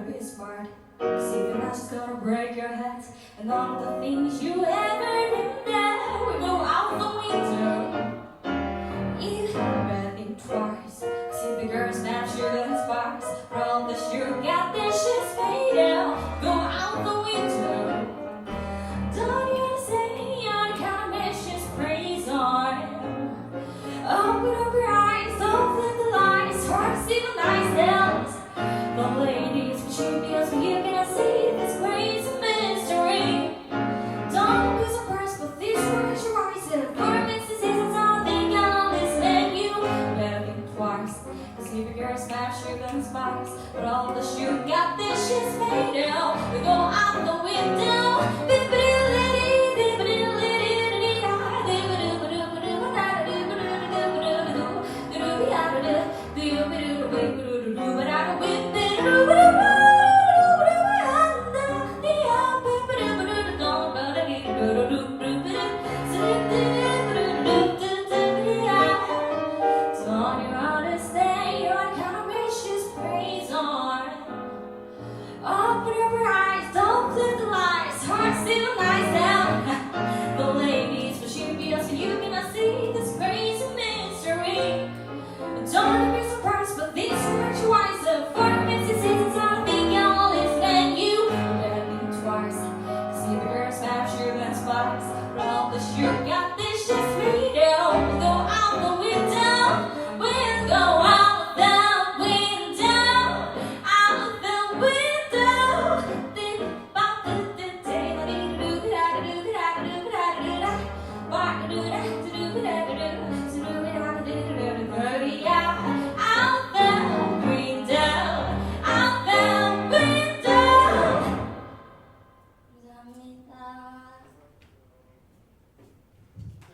gotta be smart. See if you're not, gonna break your head. And all the things you ever did that we go out the window. You rather think twice. See the girls match you in sparks. From the shoe, got their shit faded. But all the shoe got dishes made out. They go out the window.